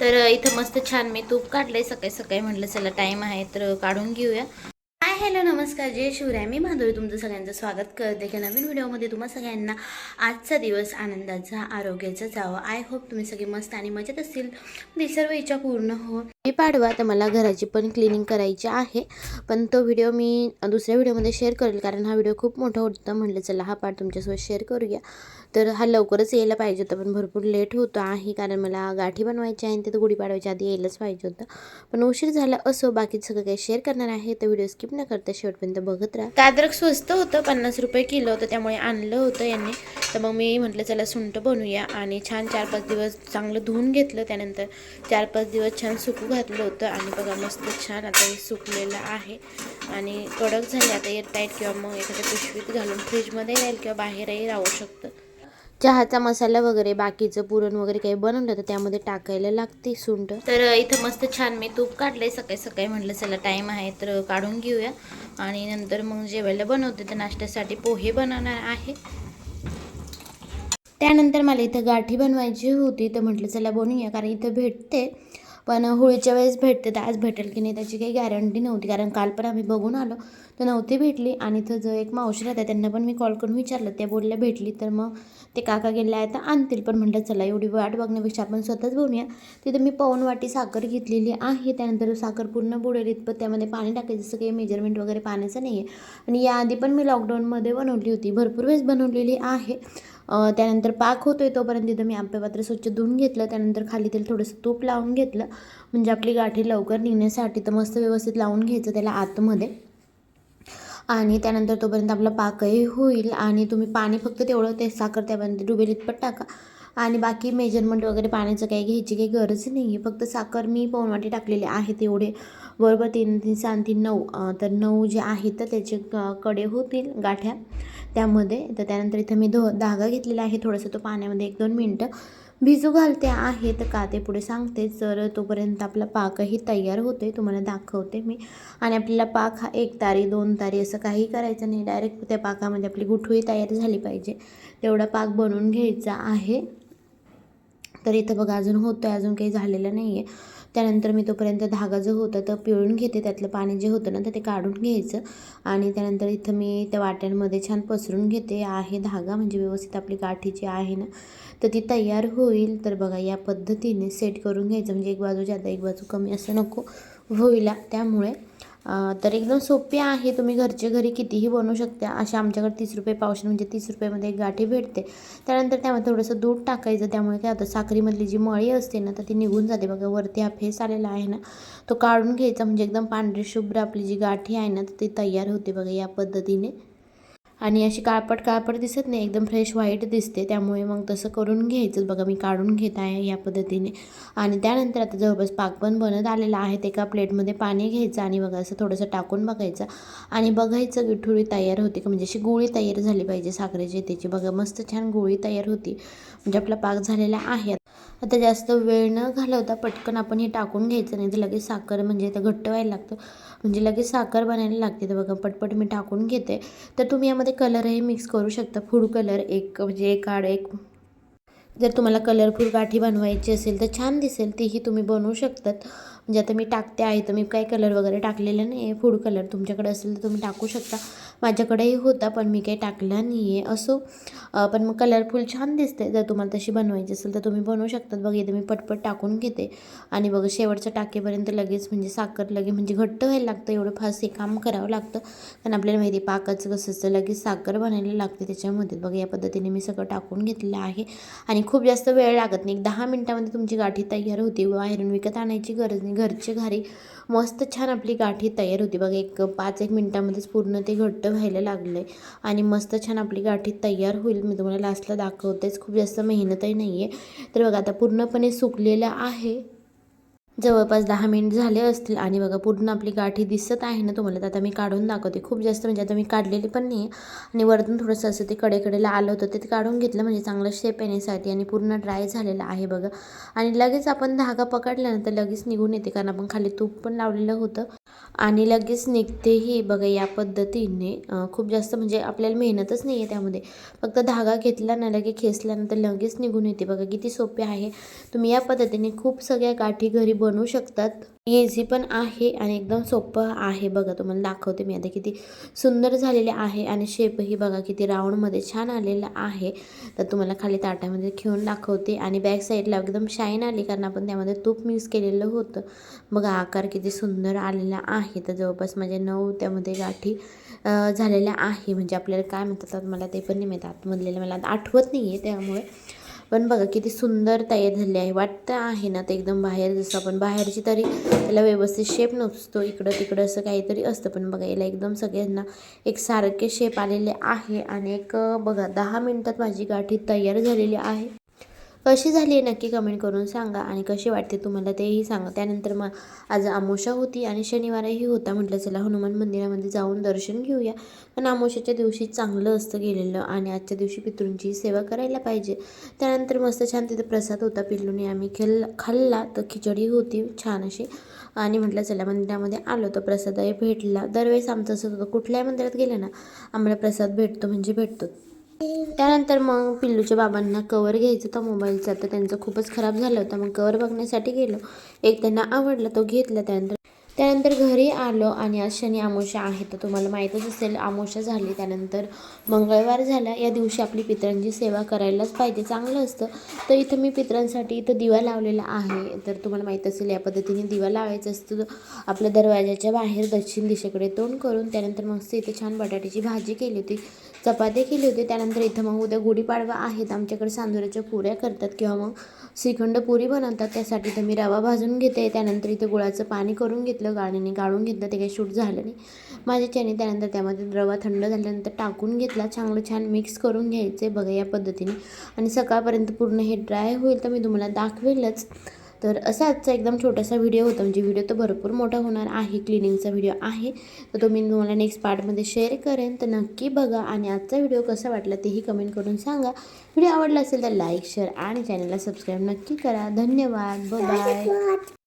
तर इथं मस्त छान मी तूप काढलंय सकाळी सकाळी म्हटलं चला टाईम आहे तर काढून घेऊया. हाय हॅलो नमस्कार. जय शिवराय. मी माधुरी तुमचं सगळ्यांचं स्वागत करते. की नवीन व्हिडिओमध्ये तुम्हा सगळ्यांना आजचा दिवस आनंदाचा आरोग्याचा जावं. आय होप तुम्ही सगळे मस्त आणि मजेत असतील. ती सर्व इच्छा पूर्ण हो. मी पाडवा. तर मला घराची पण क्लिनिंग करायची आहे. पण तो व्हिडिओ मी दुसऱ्या व्हिडिओमध्ये शेअर करेल. कारण हा व्हिडिओ खूप मोठा होता. म्हटलं चला हा पार्ट तुमच्यासोबत शेअर करूया. तर हा लवकरच यायला पाहिजे होता. पण भरपूर लेट होतो आहे. कारण मला गाठी बनवायची आहे आणि ते तर गुढीपाडवायच्या आधी यायलाच पाहिजे होतं. पण उशीर झाला असो बाकी सगळं काही शेअर करणार आहे. तर व्हिडिओ स्किप न करता शेवटपर्यंत बघत राहा. कादरक स्वस्त होतं. पन्नास रुपये किलो होतं. त्यामुळे आणलं होतं यांनी. तर मग मी म्हटलं चला सुंठ बनवूया. आणि छान चार पाच दिवस चांगलं धुवून घेतलं. त्यानंतर चार पाच दिवस छान सुकू घातलं होतं आणि बघा मस्त छान आता हे सुकलेलं आहे. आणि कडक झाले आता एअरटाईट किंवा मग एखाद्या पिशवीत घालून फ्रीजमध्ये राहील किंवा बाहेरही राहू शकतं. चहाचा मसाला वगैरे बाकीचं पुरण वगैरे काही बनवलं तर त्यामध्ये टाकायला लागते सुंट. तर इथं मस्त छान मी तूप काढलंय. सकाळी सकाळी म्हटलं चला टाईम आहे तर काढून घेऊया. आणि नंतर मग जेवायला बनवते. तर नाश्त्यासाठी पोहे बनवणार आहे. त्यानंतर मला इथं गाठी बनवायची होती. तर म्हटलं चला बनवूया. कारण इथं भेटते. पण होळीच्या वेळेस भेटते तर आज भेटेल की नाही त्याची काही गॅरंटी नव्हती. कारण काल पण आम्ही बघून आलो तर नव्हती भेटली. आणि तर जो एक मावशी राहतात त्यांना पण मी कॉल करून विचारलं. त्या बोलल्या भेटली तर मग ते काका गेले आहे तर आणतील. पण म्हटलं चला एवढी वाट बघण्यापेक्षा आपण स्वतःच बनवूया तिथं मी पाऊन वाटी साखर घेतलेली आहे. त्यानंतर साखर पूर्ण बुडेल. इतपत त्यामध्ये पाणी टाकायचं जसं काही मेजरमेंट वगैरे पाण्याचं नाही आहे आणि याआधी पण मी लॉकडाऊनमध्ये बनवली होती. भरपूर वेळेस बनवलेली आहे. त्यानंतर पाक होतो आहे तोपर्यंत तिथं मी आंबेपात्र स्वच्छ धुवून घेतलं. त्यानंतर खाली तेल थोडंसं तूप लावून घेतलं. म्हणजे आपली गाठी लवकर निघण्यासाठी तर मस्त व्यवस्थित लावून घ्यायचं त्याला आतमध्ये. आणि त्यानंतर तोपर्यंत आपला पाकही होईल. आणि तुम्ही पाणी फक्त तेवढं ते साखर त्यापर्यंत डुबेल इतपत टाका. आणि बाकी मेजरमेंट वगैरे पाण्याचं काही घ्यायची काही गरज नाही आहे. फक्त साखर मी पाऊण टाकलेली आहे तेवढे बरोबर तीन तीन सहा तीन नऊ तर नऊ जे आहेत तर त्याचे क- कडे होतील गाठ्या त्यामध्ये. तर त्यानंतर इथं मी धो धागा घेतलेला आहे. थोडंसं तो पाण्यामध्ये एक दोन मिनटं भिजू घालते आहे. तर का ते पुढे सांगते. तर तोपर्यंत आपला पाकही तयार होते तुम्हाला दाखवते मी. आणि आपल्याला पाक हा एक तारी दोन तारी असं काही करायचं नाही. डायरेक्ट त्या पाकामध्ये आपली गुठळी तयार झाली पाहिजे. तेवढा पाक बनवून घ्यायचा आहे. तर इथं बघा अजून होतं आहे अजून काही झालेलं नाही आहे त्यानंतर मी तोपर्यंत धागा जो होता तो पिळून घेते त्यातलं पाणी जे होतं ना तर ते काढून घ्यायचं. आणि त्यानंतर इथं मी त्या वाट्यांमध्ये छान पसरून घेते आहे धागा म्हणजे व्यवस्थित आपली गाठी जी आहे ना तर ती तयार होईल. तर बघा या पद्धतीने सेट करून घ्यायचं. म्हणजे एक बाजू जादा एक बाजू कमी असं नको होईला त्यामुळे तर एकदम सोपी आहे. तुम्ही घरचे घरी कितीही बनवू शकता अशा आमच्याकडे तीस रुपये पावशे म्हणजे तीस रुपयामध्ये एक गाठी भेटते. त्यानंतर त्यामध्ये थोडंसं दूध टाकायचं त्यामुळे काय होतं साखरीमधली जी मळी असते ना तर ती निघून जाते. बघा वरती हा फेस आलेला आहे ना तो काढून घ्यायचा. म्हणजे एकदम पांढरी शुभ्र आपली जी गाठी आहे ना तर ती तयार होते बघा या पद्धतीने. आणि अशी काळपट काळपट दिसत नाही एकदम फ्रेश व्हाईट दिसते. त्यामुळे मग तसं करून घ्यायचं बघा मी काढून घेत आहे या पद्धतीने. आणि त्यानंतर आता जवळपास पाक पण बनत आलेला आहे. ते एका प्लेटमध्ये पाणी घ्यायचं आणि बघा असं थोडंसं टाकून बघायचं. आणि बघायचं विठुरी तयार होते का? म्हणजे अशी गोळी तयार झाली पाहिजे साखरेची. त्याची बघा मस्त छान गोळी तयार होती. म्हणजे आपला पाक झालेला आहे. आता जास्त वेळ न घालवता पटकन आपण हे टाकून घ्यायचं नाही. तर लगेच साखर म्हणजे ते घट्ट व्हायला लागतं. म्हणजे लगेच साखर बनायला लागते. तर बघा पटपट मी टाकून घेते. तर तुम्ही यामध्ये कलरही मिक्स करू शकता. फूड कलर एक म्हणजे एक आड एक जर तुम्हाला कलरफुल गाठी बनवायची असेल तर छान दिसेल. तीही तुम्ही बनवू शकतात. म्हणजे आता मी टाकते आहे तर मी काही कलर वगैरे टाकलेला नाही आहे. फूड कलर तुमच्याकडे असेल तर तुम्ही टाकू शकता. माझ्याकडेही होता पण मी काही टाकला नाही आहे. असो पण मग कलरफुल छान दिसते जर तुम्हाला तशी बनवायची असेल तर तुम्ही बनवू शकतात. बघा इथे मी पटपट टाकून घेते. आणि बघा शेवटचं टाकेपर्यंत लगेच म्हणजे साखर लगेच म्हणजे घट्ट व्हायला लागतं. एवढं फास्ट हे काम करावं लागतं. कारण आपल्याला माहिती आहे पाकाचं कसं असतं लगेच साखर बनायला लागते त्याच्यामध्ये बघा या पद्धतीने मी सगळं टाकून घेतलं आहे. आणि खूप जास्त वेळ लागत नाही. एक दहा मिनटामध्ये तुमची गाठी तयार होती. बाहेरून विकत आणायची गरज नाही. घरच्या घारी मस्त छान आपली गाठी तयार होती. बघा एक पाच एक मिनटामध्येच पूर्ण ते घट्ट व्हायला लागलं आहे आणि मस्त छान आपली गाठी तयार होईल. मी तुम्हाला लास्टला दाखवतेच. खूप जास्त मेहनतही नाही आहे तर बघा आता पूर्णपणे सुकलेलं आहे. जवळपास दहा मिनिट झाले असतील आणि बघा पूर्ण आपली गाठी दिसत आहे ना तुम्हाला तर आता मी काढून दाखवते. खूप जास्त म्हणजे आता मी काढलेली पण नाही आहे आणि वरतून थोडंसं असं ते कडेकडेला आलं होतं ते काढून घेतलं म्हणजे चांगलं शेप येण्यासाठी आणि पूर्ण ड्राय झालेलं आहे बघा. आणि लगेच आपण धागा पकडला ना तर लगेच निघून येते कारण आपण खाली तूप पण लावलेलं होतं. आणि लगेच निघतेही बघा या पद्धतीने. खूप जास्त म्हणजे आपल्याला मेहनतच नाही आहे त्यामध्ये. फक्त धागा घेतला ना लगे खेचल्यानंतर लगेच निघून येते बघा किती सोपे आहे. तुम्ही या पद्धतीने खूप सगळ्या गाठी घरी बनवू शकतात. इझी पण आहे आणि एकदम सोपं आहे. बघा तुम्हाला दाखवते मी आता किती सुंदर झालेले आहे आणि शेपही बघा किती राऊंडमध्ये छान आलेला आहे. तर तुम्हाला खाली ताटामध्ये घेऊन दाखवते आणि बॅक साईडला एकदम शाईन आली कारण आपण त्यामध्ये तूप मिक्स केलेलं होतं. बघा आकार किती सुंदर आलेला आहे. तर जवळपास माझ्या नऊ त्यामध्ये गाठी झालेल्या आहे. म्हणजे आपल्याला काय म्हणतात मला ते पण नाही माहीत. आतमधलेलं मला आठवत नाही आहे त्यामुळे. पण बघा किती सुंदर तयार झाली आहे. वाटतं आहे ना ते एकदम बाहेर जसं आपण बाहेरची तरी त्याला व्यवस्थित शेप नसतो. इकडं तिकडं असं काहीतरी असतं. पण बघा याला एकदम सगळ्यांना एक सारखे शेप आलेले आहे. आणि एक बघा दहा मिनटात माझी गाठी तयार झालेली आहे. कशी झाली आहे नक्की कमेंट करून सांगा आणि कशी वाटते तुम्हाला तेही सांगा. त्यानंतर मग आज आमोशा होती आणि शनिवारही होता म्हटलं चला हनुमान मंदिरामध्ये जाऊन दर्शन घेऊया. पण आमोशाच्या दिवशी चांगलं असतं गेलेलं आणि आजच्या दिवशी पितृंची सेवा करायला पाहिजे. त्यानंतर मस्त छान तिथं प्रसाद होता पिल्लूने आम्ही खेल खाल्ला तर खिचडी होती छान अशी. आणि म्हटलं चला मंदिरामध्ये आलो तर प्रसादही भेटला. दरवेळेस आमचं असं होतं कुठल्याही मंदिरात गेलं ना आम्हाला प्रसाद भेटतो म्हणजे भेटतो त्यानंतर मग पिल्लूच्या बाबांना कवर घ्यायचं होता मोबाईलचा तर त्यांचं खूपच खराब झालं होतं. मग कवर बघण्यासाठी गेलो. एक त्यांना आवडला तो घेतला. त्यानंतर त्यानंतर घरी आलो आणि आज शनी आमोशा आहे. तर तुम्हाला माहीतच असेल आमोशा झाली त्यानंतर मंगळवार झाला. या दिवशी आपली पितरांची सेवा करायलाच पाहिजे चांगलं असतं. तर इथं मी पितरांसाठी इथं दिवा लावलेला आहे. तर तुम्हाला माहीत असेल या पद्धतीने दिवा लावायचं असतं. आपल्या दरवाजाच्या बाहेर दक्षिण दिशेकडे तोंड करून त्यानंतर मस्त इथे छान बटाट्याची भाजी केली होती चपाती केली होती. त्यानंतर इथं मग उद्या गुढीपाडवा आहेत. आमच्याकडे सांदुराच्या पुऱ्या करतात किंवा मग श्रीखंड पुरी बनवतात. त्यासाठी तर मी रवा भाजून घेते. त्यानंतर इथे गुळाचं पाणी करून घेतलं. घेतलं गाणीने गाळून घेतलं ते काही शूट झालं नाही. माझ्याच्याने त्यानंतर त्यामध्ये रवा थंड झाल्यानंतर टाकून घेतला. चांगलं छान मिक्स करून घ्यायचे बघा या पद्धतीने. आणि सकाळपर्यंत पूर्ण हे ड्राय होईल तर मी तुम्हाला दाखवेलच. तर असा आजचा एकदम छोटासा व्हिडिओ होता. म्हणजे व्हिडिओ तर भरपूर मोठा होणार आहे. क्लिनिंगचा व्हिडिओ आहे. तर तो मी तुम्हाला नेक्स्ट पार्टमध्ये शेअर करेन. तर नक्की बघा. आणि आजचा व्हिडिओ कसा वाटला तेही कमेंट करून सांगा. व्हिडिओ आवडला असेल तर लाईक शेअर आणि चॅनलला सबस्क्राईब नक्की करा. धन्यवाद. बाय